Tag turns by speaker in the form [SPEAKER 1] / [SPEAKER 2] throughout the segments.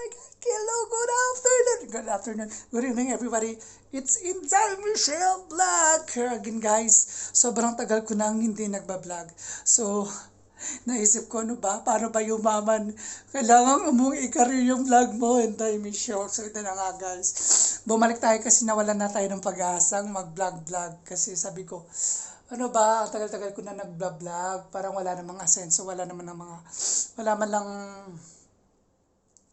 [SPEAKER 1] Hello, good afternoon. Good afternoon. Good evening, everybody. It's Inday Michelle Vlog. Here again, guys. Sobrang tagal ko nang hindi nagbablog. So, naisip ko, ano ba? Paano ba yumaman? Kailangan mong i-career yung vlog mo, Inday Michelle. So, ito na nga, guys. Bumalik tayo kasi nawalan na tayo ng pag-asang mag-vlog-vlog. Kasi sabi ko, ano ba, ang tagal-tagal ko na nag-vlog. Parang wala namang asenso, wala naman ng mga, wala man lang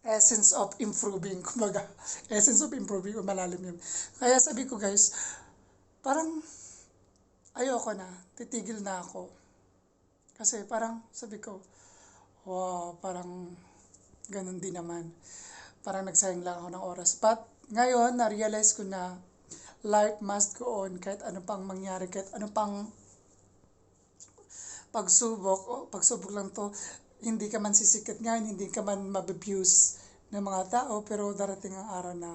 [SPEAKER 1] essence of improving, kumbaga, essence of improving, malalim yun. Kaya sabi ko guys, parang ayoko na, titigil na ako. Kasi parang sabi ko, wow, parang ganun din naman. Parang nagsayang lang ako ng oras. But ngayon, na-realize ko na life must go on kahit ano pang mangyari, kahit ano pang pagsubok, o pagsubok lang to, hindi ka man sisikat ngayon, hindi ka man mababuse ng mga tao, pero darating ang araw na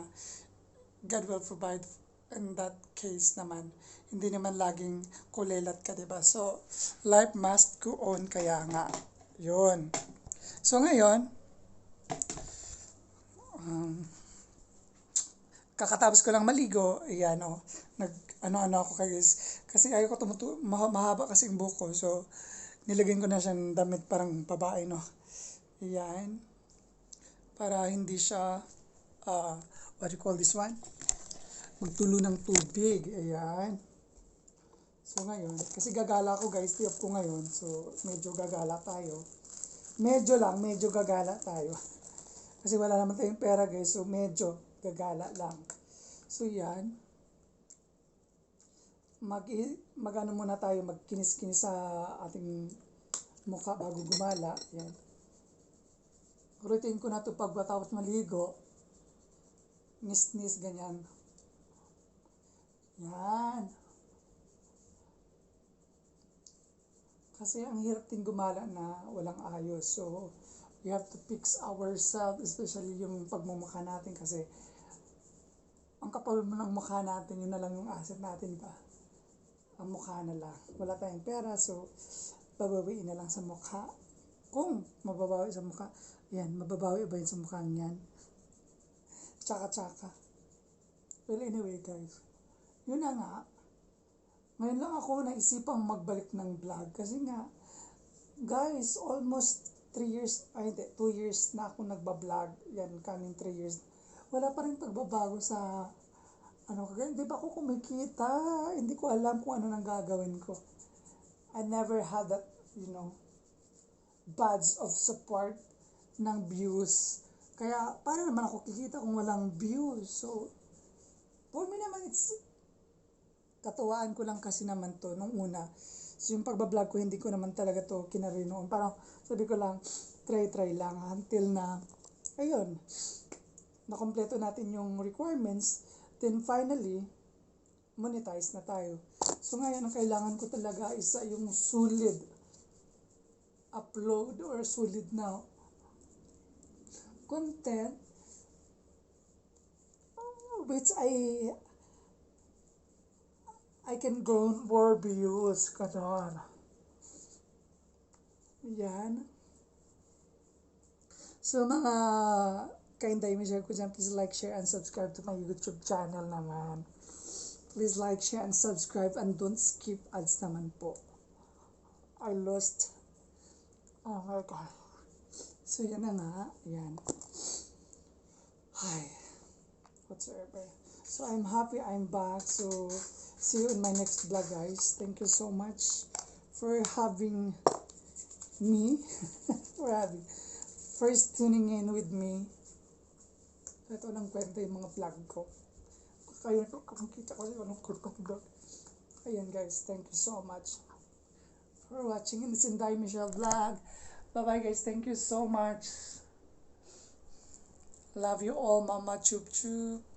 [SPEAKER 1] God will provide in that case naman. Hindi naman laging kulelat ka, di ba? So, life must go on, kaya nga. Yun. So, ngayon, um, kakatapos ko lang maligo, ayan o, nag, ano-ano ako guys, kasi ayaw ko tumutu, maha- mahaba kasi yung buhok ko, so, nilagyan ko na siyang damit parang babae, no. Ayan. Para hindi siya, uh, what do you call this one? Magtulo ng tubig. Ayan. So ngayon, kasi gagala ko guys, tiyap ko ngayon. So medyo gagala tayo. Medyo lang, medyo gagala tayo. Kasi wala naman tayong pera guys, so medyo gagala lang. So yan. Mag, mag ano muna tayo, magkinis-kinis sa ating mukha bago gumala. Yan. Routine ko na to pag matapos maligo. Nis-nis, ganyan. Yan. Kasi ang hirap din gumala na walang ayos. So, we have to fix ourselves, especially yung pagmumukha natin kasi ang kapal mo ng mukha natin, yun na lang yung asset natin ba? Ang mukha na lang. Wala tayong pera, so babawiin na lang sa mukha. Kung mababawi sa mukha, yan, mababawi ba yun sa mukha niyan? Tsaka-tsaka. Well, anyway guys, yun na nga. Ngayon lang ako naisipang magbalik ng vlog kasi nga, guys, almost 3 years, ay hindi, 2 years na ako nagbablog. Yan, coming 3 years. Wala pa rin pagbabago sa, ano, kagaya, di ba ako kumikita? Hindi ko alam kung ano nang gagawin ko. I never had that, you know, badge of support ng views. Kaya, paano naman ako kikita kung walang views? So, for me naman, it's, katuwaan ko lang kasi naman to nung una. So, yung pagbablog ko, hindi ko naman talaga to kinari noon. Parang, sabi ko lang, try-try lang until na, ayun, nakompleto natin yung requirements. Then, finally, monetize na tayo. So, ngayon, ang kailangan ko talaga isa yung solid upload or solid na content uh, which I I can gain more views kanon. Yan. So mga share ko dyan, please like, share, and subscribe to my YouTube channel naman. Please like, share, and subscribe and don't skip ads naman po. I lost. Oh my God. So yan na nga. Yan. Hi. Whatsoever. So I'm happy I'm back. So see you in my next vlog guys. Thank you so much for having me. for having. First tuning in with me. Kahit walang kwenta yung mga vlog ko. Kaya ko kakita ko yung anong kurkot vlog. Ayan guys, thank you so much for watching. And it's Inday Michelle Vlog. Bye bye guys, thank you so much. Love you all, Mama Chup Chup.